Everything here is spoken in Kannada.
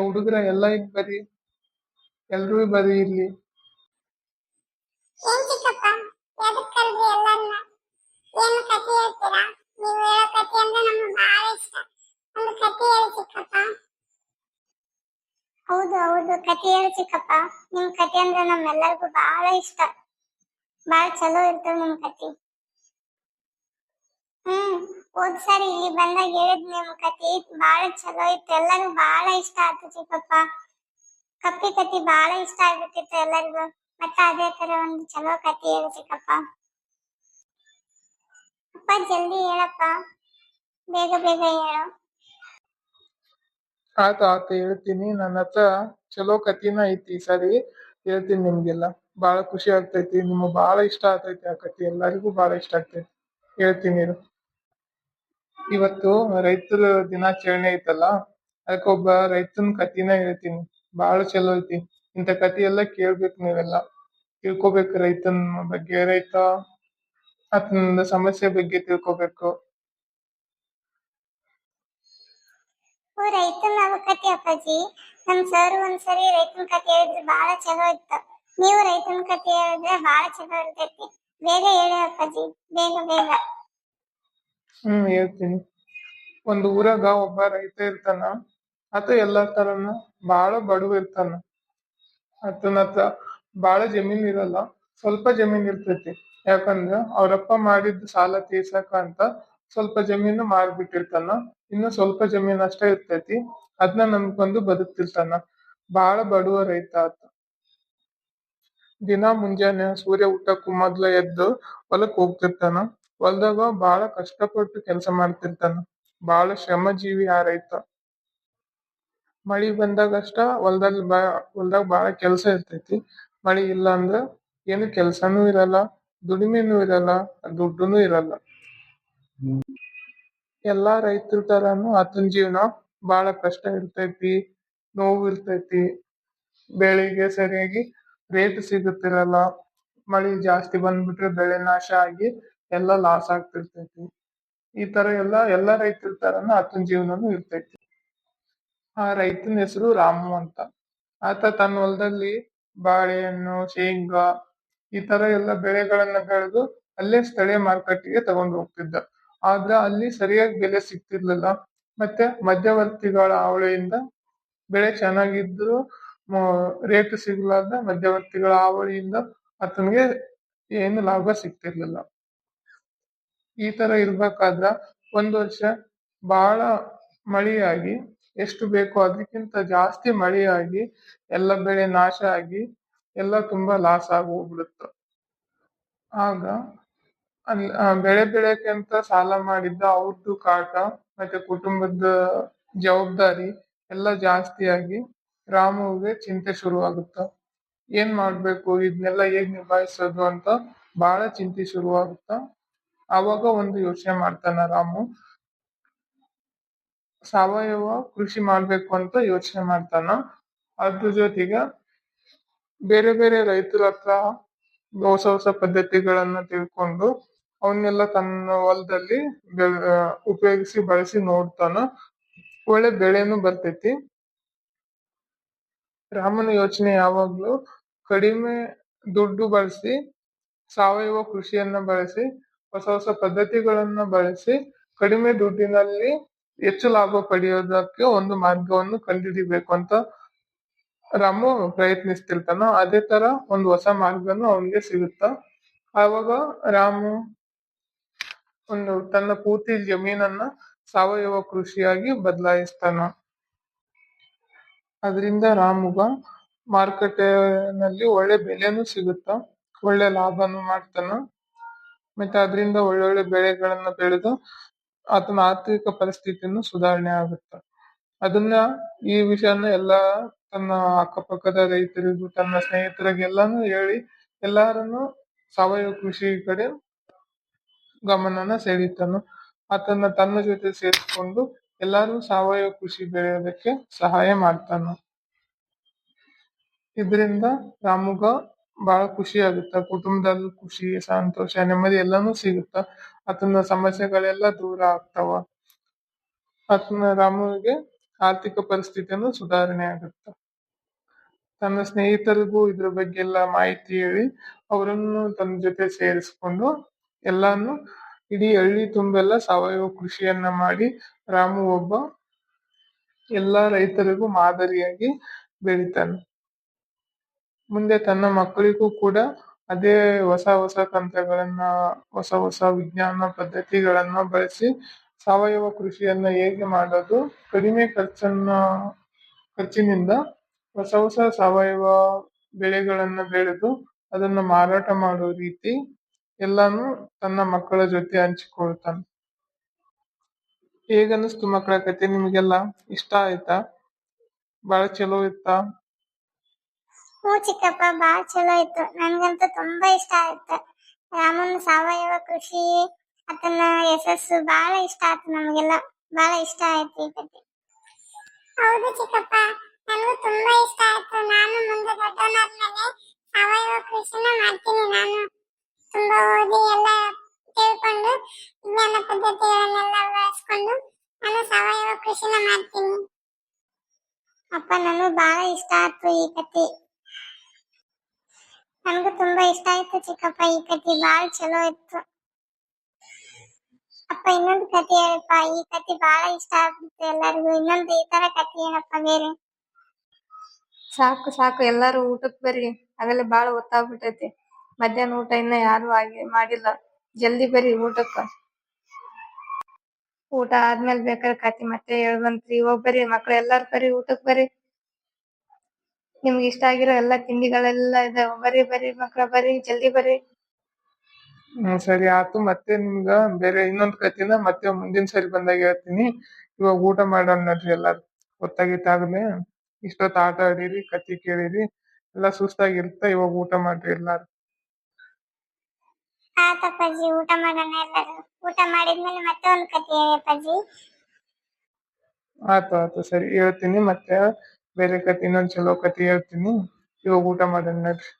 ಹುಡುಗ್ರ ಎಲ್ಲ ಇದ್ ಬರ್ರಿ ಎಲ್ರೂ ಬರ್ರಿ ಇಲ್ಲಿ. ಏನ್ ಚಿಕ್ಕಪ್ಪ ಎದಕ್ ಕರ್ದ್ರಿ ಎಲ್ಲಾರ್ನ? ಏನು ಕಥೆ ಹೇಳ್ತೀರಾ? ನೀವು ಹೇಳೋ ಕಥೆ ಅಂದ್ರೆ ನಮ್ಗೆ ಬಹಳ ಇಷ್ಟ. ಒಂದು ಕಥೆ ಹೇಳಿ ಚಿಕ್ಕಪ್ಪ. ಹೌದು ಹೌದು ಕಥೆ ಹೇಳಿ ಚಿಕ್ಕಪ್ಪ. ನಿಮ್ ಕಥೆ ಅಂದ್ರೆ ನಮ್ಮೆಲ್ಲರಿಗೂ ಬಹಳ ಇಷ್ಟ. ಬಹಳ ಚಲೋ ಇರ್ತವೆ ನಿಮ್ ಕಥೆ. ಹ್ಮ್ ಹೋದ್ ಸಾರಿ ಇಲ್ಲಿ ಬಂದಾಗ ಹೇಳಿದ್ ನಿಮ್ ಕಥೆ ಬಹಳ ಚಲೋ ಇತ್ತು. ಎಲ್ಲರಿಗೂ ಬಹಳ ಇಷ್ಟ ಆಯ್ತು ಚಿಕ್ಕಪ್ಪ. ಕಪ್ಪಿ ಕತಿ ಬಾಳ ಇಷ್ಟ ಆಗ್ಬಿಟ್ಟಿತ್ತು ಎಲ್ಲರಿಗೂ. ಮತ್ತೆ ಅದೇ ತರ ಒಂದು ಚಲೋ ಕತಿ ಹೇಳು ಚಿಕ್ಕಪ್ಪ. ಅಪ್ಪ, ಜಲ್ದಿ ಹೇಳಪ್ಪ. ಬೇಗ ಬೇಗ ಹೇಳು. ಆತ ಆತ ಹೇಳ್ತೀನಿ. ನನ್ನ ಹತ್ರ ಚಲೋ ಕತಿನ ಐತಿ ಸರಿ. ಹೇಳ್ತೀನಿ ನಿಮ್ಗೆಲ್ಲ. ಬಹಳ ಖುಷಿ ಆಗ್ತೈತಿ. ನಿಮಗ್ ಬಹಳ ಇಷ್ಟ ಆಗ್ತೈತಿ ಆ ಕತಿ ಎಲ್ಲರಿಗೂ ಬಹಳ ಇಷ್ಟ ಆಗ್ತೈತಿ. ಹೇಳ್ತೀನಿ. ಇವತ್ತು ರೈತರ ದಿನಾಚರಣೆ ಐತಲ್ಲ, ಅದಕ್ಕೆ ಒಬ್ಬ ರೈತನ ಕಥಿನ ಹೇಳ್ತೀನಿ. ಬಹಳ ಚಲೋ ಐತಿ. ಇಂತ ಕಥೆ ಎಲ್ಲ ಕೇಳ್ಬೇಕು ನೀವೆಲ್ಲ. ತಿಳ್ಕೊಬೇಕು ರೈತನ ಬಗ್ಗೆ. ರೈತ ಆತನ ಸಮಸ್ಯೆ ಬಗ್ಗೆ ತಿಳ್ಕೊಬೇಕು. ರೈತನ ಕಥೆ ಅಪ್ಪಾಜಿ. ನಮ್ ಸರ್ ಒಂದ್ಸರಿ ರೈತನ ಕಥೆ ಹೇಳಿದ್ರೆ ಬಹಳ ಚಲೋ ಇತ್ತು. ನೀವು ರೈತನ ಕಥೆ ಹೇಳಿದ್ರೆ ಬಹಳ ಚಲೋ ಇರ್ತೈತಿ. ಬೇಗ ಹೇಳಿ ಅಪ್ಪಾಜಿ. ಬೇಗ ಬೇಗ. ಹ್ಮ್, ಹೇಳ್ತೀನಿ. ಒಂದ್ ಊರಾಗ ಒಬ್ಬ ರೈತ ಇರ್ತಾನ, ಆತ ಎಲ್ಲಾ ತರನ ಬಾಳ ಬಡವ ಇರ್ತಾನ. ಆತನ ಹತ್ರ ಬಾಳ ಜಮೀನ್ ಇರಲ್ಲ, ಸ್ವಲ್ಪ ಜಮೀನ್ ಇರ್ತೈತಿ. ಯಾಕಂದ್ರ ಅವರಪ್ಪ ಮಾಡಿದ ಸಾಲ ತೀರ್ಸಕ ಅಂತ ಸ್ವಲ್ಪ ಜಮೀನು ಮಾರ್ಬಿಟ್ಟಿರ್ತಾನ. ಇನ್ನು ಸ್ವಲ್ಪ ಜಮೀನ್ ಅಷ್ಟೇ ಇರ್ತೈತಿ. ಅದನ್ನ ನಂಬ್ಕೊಂಡು ಬದುಕ್ತಿರ್ತಾನ. ಬಾಳ ಬಡವ ರೈತ ಆತ. ದಿನಾ ಮುಂಜಾನೆ ಸೂರ್ಯ ಹುಟ್ಟಕ್ಕೂ ಮೊದ್ಲ ಎದ್ದು ಹೊಲಕ್ ಹೋಗ್ತಿರ್ತಾನ. ಹೊಲ್ದಾಗ ಬಾಳ ಕಷ್ಟಪಟ್ಟು ಕೆಲಸ ಮಾಡ್ತಿರ್ತಾನ. ಬಾಳ ಶ್ರಮಜೀವಿ ಆ ರೈತ. ಮಳಿ ಬಂದಾಗಷ್ಟ ಹೊಲ್ದಲ್ಲಿ ಬಾ ಹೊಲ್ದಾಗ ಬಾಳ ಕೆಲಸ ಇರ್ತೈತಿ. ಮಳಿ ಇಲ್ಲ ಅಂದ್ರ ಏನು ಕೆಲ್ಸಾನೂ ಇರಲ್ಲ ದುಡಿಮೆನೂ ಇರಲ್ಲ ದುಡ್ಡುನು ಇರಲ್ಲ. ಎಲ್ಲಾ ರೈತರ ತರಾನು ಆತನ ಜೀವನ ಬಾಳ ಕಷ್ಟ ಇರ್ತೈತಿ ನೋವು ಇರ್ತೈತಿ. ಬೆಳೆಗೆ ಸರಿಯಾಗಿ ರೇಟ್ ಸಿಗುತ್ತಿರಲ್ಲ. ಮಳಿ ಜಾಸ್ತಿ ಬಂದ್ಬಿಟ್ರೆ ಬೆಳೆ ನಾಶ ಆಗಿ ಎಲ್ಲ ಲಾಸ್ ಆಗ್ತಿರ್ತೈತಿ. ಈ ತರ ಎಲ್ಲ ಎಲ್ಲ ರೈತರು ತರನ ಆತನ ಜೀವನನು ಇರ್ತೈತಿ. ಆ ರೈತನ ಹೆಸರು ರಾಮು ಅಂತ. ಆತ ತನ್ನ ಹೊಲದಲ್ಲಿ ಬಾಳೆಹಣ್ಣು, ಶೇಂಗಾ, ಈ ತರ ಎಲ್ಲ ಬೆಳೆಗಳನ್ನ ಬೆಳೆದು ಅಲ್ಲೇ ಸ್ಥಳೀಯ ಮಾರುಕಟ್ಟೆಗೆ ತಗೊಂಡು ಹೋಗ್ತಿದ್ದ. ಆದ್ರ ಅಲ್ಲಿ ಸರಿಯಾಗಿ ಬೆಲೆ ಸಿಗ್ತಿರ್ಲಿಲ್ಲ. ಮತ್ತೆ ಮಧ್ಯವರ್ತಿಗಳ ಹಾವಳಿಯಿಂದ ಬೆಳೆ ಚೆನ್ನಾಗಿದ್ರು ರೇಟ್ ಸಿಗ್ಲಾರ್ದ ಮಧ್ಯವರ್ತಿಗಳ ಹಾವಳಿಯಿಂದ ಆತನಿಗೆ ಏನು ಲಾಭ ಸಿಗ್ತಿರ್ಲಿಲ್ಲ. ಈ ತರ ಇರ್ಬೇಕಾದ್ರ ಒಂದ್ ವರ್ಷ ಬಹಳ ಮಳೆಯಾಗಿ, ಎಷ್ಟು ಬೇಕೋ ಅದಕ್ಕಿಂತ ಜಾಸ್ತಿ ಮಳೆಯಾಗಿ, ಎಲ್ಲ ಬೆಳೆ ನಾಶ ಆಗಿ, ಎಲ್ಲ ತುಂಬಾ ಲಾಸ್ ಆಗಿ ಹೋಗ್ಬಿಡುತ್ತ ಆಗ ಬೆಳೆ ಬೆಳೆಯಕ್ಕೆ ಅಂತ ಸಾಲ ಮಾಡಿದ್ದ ಅವ್ರದ್ದು ಕಾಟ, ಮತ್ತೆ ಕುಟುಂಬದ ಜವಾಬ್ದಾರಿ ಎಲ್ಲ ಜಾಸ್ತಿ ಆಗಿ ರಾಮುಗೆ ಚಿಂತೆ ಶುರುವಾಗುತ್ತ. ಏನ್ ಮಾಡ್ಬೇಕು ಇದನ್ನೆಲ್ಲ ಹೇಗ್ ನಿಭಾಯಿಸೋದು ಅಂತ ಬಹಳ ಚಿಂತೆ ಶುರುವಾಗುತ್ತ. ಆವಾಗ ಒಂದು ಯೋಚನೆ ಮಾಡ್ತಾನ ರಾಮು. ಸಾವಯವ ಕೃಷಿ ಮಾಡ್ಬೇಕು ಅಂತ ಯೋಚನೆ ಮಾಡ್ತಾನ. ಅದ್ರ ಜೊತೆಗೆ ಬೇರೆ ಬೇರೆ ರೈತರ ಹತ್ರ ಹೊಸ ಹೊಸ ಪದ್ಧತಿಗಳನ್ನ ತಿಳ್ಕೊಂಡು ಅವನ್ನೆಲ್ಲ ತನ್ನ ಹೊಲದಲ್ಲಿ ಉಪಯೋಗಿಸಿ ಬಳಸಿ ನೋಡ್ತಾನ. ಒಳ್ಳೆ ಬೆಳೆನು ಬರ್ತೈತಿ. ರಾಮನ ಯೋಚನೆ ಯಾವಾಗ್ಲೂ ಕಡಿಮೆ ದುಡ್ಡು ಬಳಸಿ, ಸಾವಯವ ಕೃಷಿಯನ್ನ ಬಳಸಿ ಹೊಸ ಹೊಸ ಪದ್ಧತಿಗಳನ್ನ ಬಳಸಿ ಕಡಿಮೆ ದುಡ್ಡಿನಲ್ಲಿ ಹೆಚ್ಚು ಲಾಭ ಪಡೆಯೋದಕ್ಕೆ ಒಂದು ಮಾರ್ಗವನ್ನು ಕಂಡುಹಿಡಿಬೇಕು ಅಂತ ರಾಮು ಪ್ರಯತ್ನಿಸ್ತಿರ್ತಾನ, ಅದೇ ತರ ಒಂದು ಹೊಸ ಮಾರ್ಗನು ಅವನಿಗೆ ಸಿಗುತ್ತ? ಆವಾಗ ರಾಮು ಒಂದು ತನ್ನ ಪೂರ್ತಿ ಜಮೀನನ್ನ ಸಾವಯವ ಕೃಷಿಯಾಗಿ ಬದಲಾಯಿಸ್ತಾನ? ಅದರಿಂದ ರಾಮುಗ ಮಾರುಕಟ್ಟೆನಲ್ಲಿ ಒಳ್ಳೆ ಬೆಲೆನೂ ಸಿಗುತ್ತ? ಒಳ್ಳೆ ಲಾಭನೂ ಮಾಡ್ತಾನ? ಮತ್ತೆ ಅದರಿಂದ ಒಳ್ಳೊಳ್ಳೆ ಬೆಳೆಗಳನ್ನ ಬೆಳೆದು ಆತನ ಆರ್ಥಿಕ ಪರಿಸ್ಥಿತಿಯನ್ನು ಸುಧಾರಣೆ ಆಗುತ್ತೆ. ಅದನ್ನ ಈ ವಿಷಯನ ಎಲ್ಲಾ ತನ್ನ ಅಕ್ಕಪಕ್ಕದ ರೈತರಿಗೂ, ತನ್ನ ಸ್ನೇಹಿತರಿಗೆಲ್ಲಾನು ಹೇಳಿ ಎಲ್ಲಾರನ್ನು ಸಾವಯವ ಕೃಷಿ ಕಡೆ ಗಮನನ ಸೆಳೀತಾನ. ಆತನ ತನ್ನ ಜೊತೆ ಸೇರಿಸ್ಕೊಂಡು ಎಲ್ಲಾರು ಸಾವಯವ ಕೃಷಿ ಬೆಳೆಯೋದಕ್ಕೆ ಸಹಾಯ ಮಾಡ್ತಾನ. ಇದರಿಂದ ರಾಮುಗ ಬಹಳ ಖುಷಿ ಆಗುತ್ತ. ಕುಟುಂಬದಲ್ಲೂ ಖುಷಿ, ಸಂತೋಷ, ನೆಮ್ಮದಿ ಎಲ್ಲಾನು ಸಿಗುತ್ತ. ಅದನ್ನ ಸಮಸ್ಯೆಗಳೆಲ್ಲ ದೂರ ಆಗ್ತಾವ. ಆತನ ರಾಮುಗೆ ಆರ್ಥಿಕ ಪರಿಸ್ಥಿತಿಯನ್ನು ಸುಧಾರಣೆ ಆಗುತ್ತೆ. ತನ್ನ ಸ್ನೇಹಿತರಿಗೂ ಇದ್ರ ಬಗ್ಗೆ ಎಲ್ಲ ಮಾಹಿತಿ ಹೇಳಿ, ಅವರನ್ನು ತನ್ನ ಜೊತೆ ಸೇರಿಸ್ಕೊಂಡು ಎಲ್ಲಾನು ಇಡೀ ಹಳ್ಳಿ ತುಂಬೆಲ್ಲ ಸಾವಯವ ಕೃಷಿಯನ್ನ ಮಾಡಿ ರಾಮು ಒಬ್ಬ ಎಲ್ಲಾ ರೈತರಿಗೂ ಮಾದರಿಯಾಗಿ ಬೆಳಿತಾನೆ. ಮುಂದೆ ತನ್ನ ಮಕ್ಕಳಿಗೂ ಕೂಡ ಅದೇ ಹೊಸ ಹೊಸ ತಂತ್ರಗಳನ್ನ, ಹೊಸ ಹೊಸ ವಿಜ್ಞಾನ ಪದ್ಧತಿಗಳನ್ನ ಬಳಸಿ ಸಾವಯವ ಕೃಷಿಯನ್ನ ಹೇಗೆ ಮಾಡೋದು, ಕಡಿಮೆ ಖರ್ಚನ್ನ, ಖರ್ಚಿನಿಂದ ಹೊಸ ಹೊಸ ಸಾವಯವ ಬೆಳೆಗಳನ್ನ ಬೆಳೆದು ಅದನ್ನ ಮಾರಾಟ ಮಾಡೋ ರೀತಿ ಎಲ್ಲಾನು ತನ್ನ ಮಕ್ಕಳ ಜೊತೆ ಹಂಚಿಕೊಳ್ತಾನೆ. ಹೇಗನ್ನಿಸ್ತು ಮಕ್ಕಳ ಕತೆ ನಿಮಗೆಲ್ಲ? ಇಷ್ಟ ಆಯ್ತಾ? ಬಹಳ ಚಲೋ ಇತ್ತಾ? ಹ್ಞೂ ಚಿಕ್ಕಪ್ಪ ಬಾಳ್ ಚಲೋ ಇತ್ತು ನನ್ಗಂತೂ ತುಂಬಾ ಇಷ್ಟ ಆಯ್ತು. ರಾಮನ್ ಸಾವಯವ ಕೃಷಿ ಅತನ ಯಶಸ್ಸು ಬಾಳ ಇಷ್ಟ ಆಯ್ತು ನಮಗೆಲ್ಲ. ಬಾಳ ಇಷ್ಟ ಆಯ್ತು ಈ ಕತೆ ಹೌದು ಚಿಕ್ಕಪ್ಪ, ನನಗೂ ತುಂಬಾ ಇಷ್ಟ ಆಯ್ತು. ನಾನು ಮುಂದೆ ದೊಡ್ಡವನಾದ್ಮೇಲೆ ಸಾವಯವ ಕೃಷಿನ ಮಾಡ್ತೀನಿ ನಾನು. ತುಂಬಾ ಓದಿ ಎಲ್ಲ ತಿಳ್ಕೊಂಡು, ವಿಜ್ಞಾನ ಪದ್ಧತಿಗಳನ್ನೆಲ್ಲ ಬಳಸ್ಕೊಂಡು ನಾನು ಸಾವಯವ ಕೃಷಿನ ಮಾಡ್ತೀನಿ. ಅಪ್ಪ, ನನಗೂ ಬಹಳ ಇಷ್ಟ ಆಯ್ತು ಈ ಕತೆ ನನಗೂ ತುಂಬಾ ಇಷ್ಟ ಆಯ್ತು ಚಿಕ್ಕಪ್ಪ. ಈ ಕಥೆ ಬಾಳ ಚಲೋ ಇತ್ತು. ಅಪ್ಪ, ಇನ್ನೊಂದು ಕಥೆ ಹೇಳಪ್ಪ ಈ ಕಥೆ ಬಾಳ ಇಷ್ಟ ಆಗ್ಬಿಡ್ತು ಎಲ್ಲರಿಗೂ. ಇನ್ನೊಂದು ಈ ತರ ಕಥೆ ಹೇಳಪ್ಪ ಬೇರೆ? ಸಾಕು ಸಾಕು. ಎಲ್ಲಾರು ಊಟಕ್ ಬರ್ರಿ. ಆಗಲೇ ಬಾಳ ಹೊತ್ತಾಗ್ಬಿಟ್ಟೈತಿ ಮಧ್ಯಾಹ್ನ ಊಟ ಇನ್ನ ಯಾರು ಆಗಿ ಮಾಡಿಲ್ಲ. ಜಲ್ದಿ ಬರ್ರಿ ಊಟಕ್ಕ. ಊಟ ಆದ್ಮೇಲೆ ಬೇಕಾದ್ರೆ ಕತಿ ಮತ್ತೆ ಹೇಳ್ಬಂತ್ರಿ. ಇವಾಗ ಬರ್ರಿ ಮಕ್ಳು ಎಲ್ಲಾರು ಬರ್ರಿ ಊಟಕ್ ಬರ್ರಿ. ನಿಮ್ಗೆ ಇಷ್ಟ ಆಗಿರೋ ಎಲ್ಲಾ ತಿಂಡಿಗಳೆಲ್ಲ ಇದಾವ ಬರ್ರಿ ಬರ್ರಿ ಮಕ್ಳ ಬರ್ರಿ ಜಲ್ದಿ ಬರ್ರಿ ಹ್ಮ್ ಸರಿ ಆತು. ಮತ್ತೆ ನಿಮ್ಗ ಬೇರೆ ಇನ್ನೊಂದ್ ಕತಿನ ಮತ್ತೆ ಮುಂದಿನ ಸರಿ ಬಂದಾಗ ಹೇಳ್ತೀನಿ. ಇವಾಗ ಊಟ ಮಾಡೋಣ ನಡ್ರಿ ಎಲ್ಲಾರು. ಹೊತ್ತಾಗಿತ್ತಾಗ್ಲೆ ಇಷ್ಟೊತ್ತು ಆಟ ಆಡಿರಿ ಕತಿ ಕೇಳಿರಿ. ಎಲ್ಲಾ ಸುಸ್ತಾಗಿರುತ್ತೆ. ಇವಾಗ ಊಟ ಮಾಡ್ರಿ ಎಲ್ಲಾರು. ಆತಪ್ಪಾಜಿ ಊಟ ಮಾಡೋಣ ಎಲ್ಲರೂ. ಊಟ ಮಾಡಿದ್ಮೇಲೆ ಮತ್ತೆ ಒಂದು ಕತೆ ಹೇಳಿ ಅಪ್ಪಾಜಿ. ಆತು ಆತು. ಸರಿ ಹೇಳ್ತೀನಿ. ಮತ್ತೆ ಬೇರೆ ಕತಿ ಇನ್ನೊಂದ್ ಚಲೋ ಕತಿ ಹೇಳ್ತೀನಿ ಇವಾಗ ಊಟ ಮಾಡೋಣ ನಡ್ರಿ